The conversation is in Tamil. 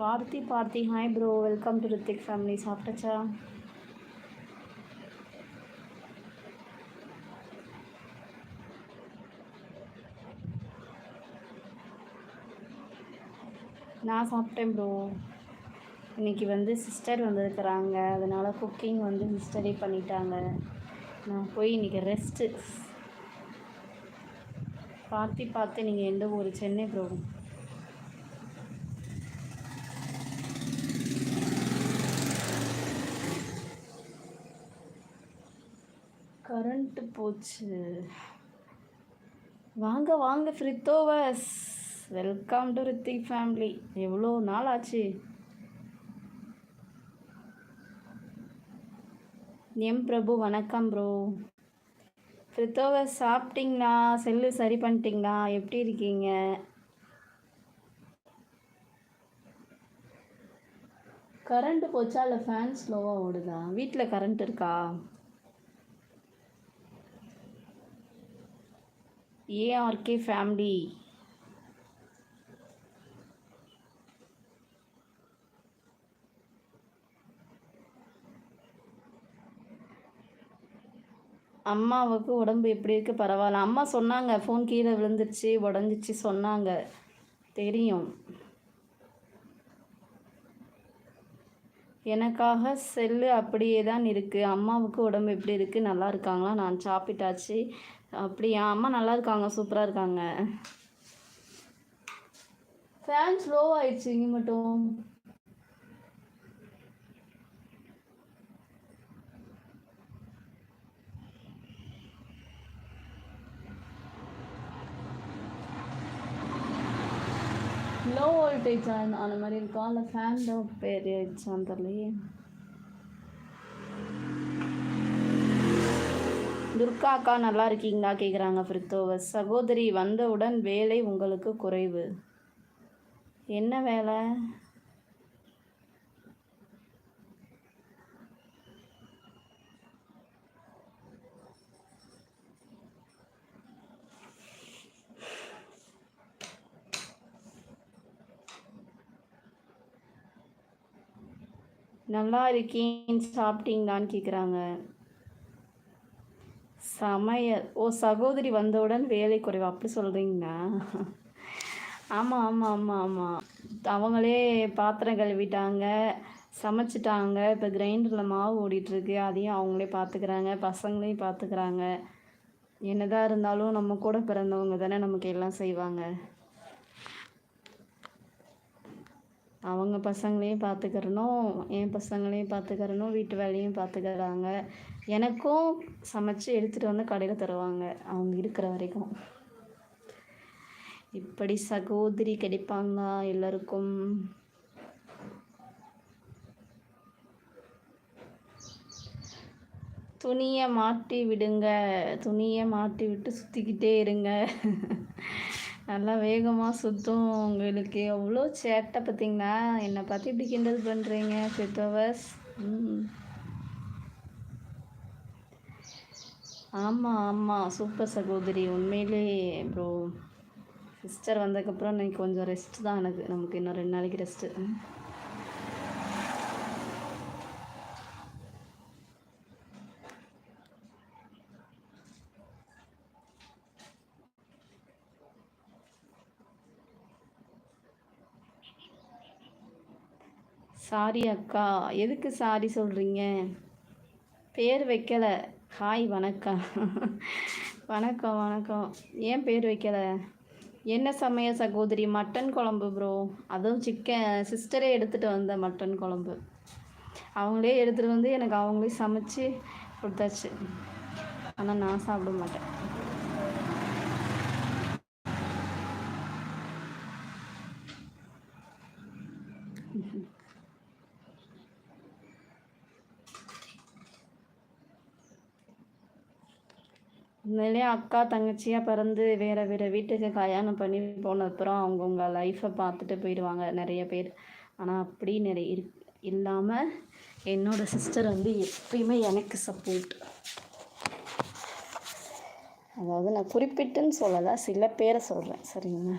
Parthi Parthi hi bro welcome to Rithik family சாப்பிட்டாச்சா? நான் சாப்பிட்டேன் ப்ரோ இன்றைக்கி வந்து சிஸ்டர் வந்திருக்கிறாங்க. அதனால் குக்கிங் வந்து சிஸ்டரே பண்ணிட்டாங்க. நான் போய் இன்றைக்கி ரெஸ்ட்டு பார்த்து பார்த்து நீங்கள் எந்த ஊர்? சென்னை ப்ரோ கரண்ட்டு போச்சு. வாங்க வாங்க ஃப்ரித்தோவஸ். Welcome to Rithik family. எவ்வளோ நாள் ஆச்சு? எம் பிரபு வணக்கம் ப்ரோ. ஃப்ரித்தோவஸ் சாப்பிட்டீங்களா? செல்லு சரி பண்ணிட்டீங்களா? எப்படி இருக்கீங்க? கரண்ட்டு போச்சா? இல்லை ஃபேன் ஸ்லோவாக ஓடுதா? வீட்டில் கரண்ட் இருக்கா? ARK family. அம்மாவுக்கு உடம்பு எப்படி இருக்குது பரவாயில்ல. அம்மா சொன்னாங்க ஃபோன் கீழே விழுந்துருச்சு உடஞ்சிச்சு சொன்னாங்க. தெரியும். எனக்காக செல்லு அப்படியே தான் இருக்குது அம்மாவுக்கு உடம்பு எப்படி இருக்குது நல்லா இருக்காங்களா? நான் சாப்பிட்டாச்சு. அப்படியா? அம்மா நல்லா இருக்காங்க சூப்பராக இருக்காங்க. ஃபேன் ஸ்லோ ஆயிடுச்சு இங்கே மட்டும். லோ வோல்டேஜ் அந்த மாதிரி இருக்கா? இல்லை ஃபேன் தான் பேர் ஆயிடுச்சான்னு தெரியலையே. துர்கா அக்கா நல்லா இருக்கீங்களா கேட்குறாங்க ஃபிரித்தோவர் சகோதரி வந்தவுடன் வேலை உங்களுக்கு குறைவு. என்ன வேலை? நல்லா இருக்கேன் சாப்பிட்டீங்களான்னு கேட்குறாங்க சமையல். ஓ சகோதரி வந்தவுடன் வேலை குறைவு. அப்படி சொல்கிறீங்களா ஆமாம் ஆமாம் ஆமாம் ஆமாம் அவங்களே பாத்திரம் கழுவிட்டாங்க சமைச்சிட்டாங்க. இப்போ கிரைண்டரில் மாவு ஓடிட்டுருக்கு. அதையும் அவங்களே பார்த்துக்கிறாங்க பசங்களையும் பார்த்துக்கிறாங்க என்னதான் இருந்தாலும் நம்ம கூட பிறந்தவங்க தானே நமக்கு எல்லாம் செய்வாங்க. அவங்க பசங்களையும் பார்த்துக்கிறனும் என் பசங்களையும் பார்த்துக்கிறனும் வீட்டு வேலையும் பார்த்துக்கிறாங்க எனக்கும் சமைச்சு எடுத்துகிட்டு வந்து கடையில் தருவாங்க. அவங்க இருக்கிற வரைக்கும். இப்படி சகோதரி கிடைப்பாங்களா எல்லாருக்கும். துணியை மாட்டி விடுங்க. துணியை மாட்டி விட்டு சுற்றிக்கிட்டே இருங்க. நல்லா வேகமாக சுற்றும் உங்களுக்கு. எவ்வளோ சேட்டை பார்த்தீங்கன்னா என்னை பார்த்து இப்படி கிண்டல் பண்ணுறீங்க ஃபிஃப்த் ஹவர்ஸ் ம். ஆமாம் ஆமாம் சூப்பர் சகோதரி. உண்மையிலே ப்ரோ சிஸ்டர் வந்ததுக்கப்புறம் இன்னைக்கு கொஞ்சம் ரெஸ்ட் தான் எனக்கு. நமக்கு இன்னும் ரெண்டு நாளைக்கு ரெஸ்ட்டு சாரி அக்கா. எதுக்கு சாரி சொல்கிறீங்க பேர் வைக்கலை. ஹாய் வணக்கம். வணக்கம் வணக்கம். ஏன் பேர் வைக்கலை? என்ன சமய சகோதரி? மட்டன் குழம்பு ப்ரோ அதுவும் சிக்கன் சிஸ்டரே எடுத்துகிட்டு வந்த மட்டன் குழம்பு. அவங்களே எடுத்துகிட்டு வந்து எனக்கு அவங்களே சமைச்சு கொடுத்தாச்சு. ஆனால் நான் சாப்பிட மாட்டேன். உண்மையிலே அக்கா தங்கச்சியாக பிறந்து வேறு வேறு வீட்டுக்கு கல்யாணம் பண்ணி போனதுக்கப்புறம் அவங்கவுங்க லைஃப்பை பார்த்துட்டு போயிடுவாங்க நிறைய பேர். ஆனால் அப்படி நிறைய இரு இல்லாமல் என்னோடய சிஸ்டர் வந்து எப்பயுமே எனக்கு சப்போர்ட் அதாவது நான் குறிப்பிட்டுன்னு சொல்லலை சில பேரை சொல்கிறேன் சரிங்களா?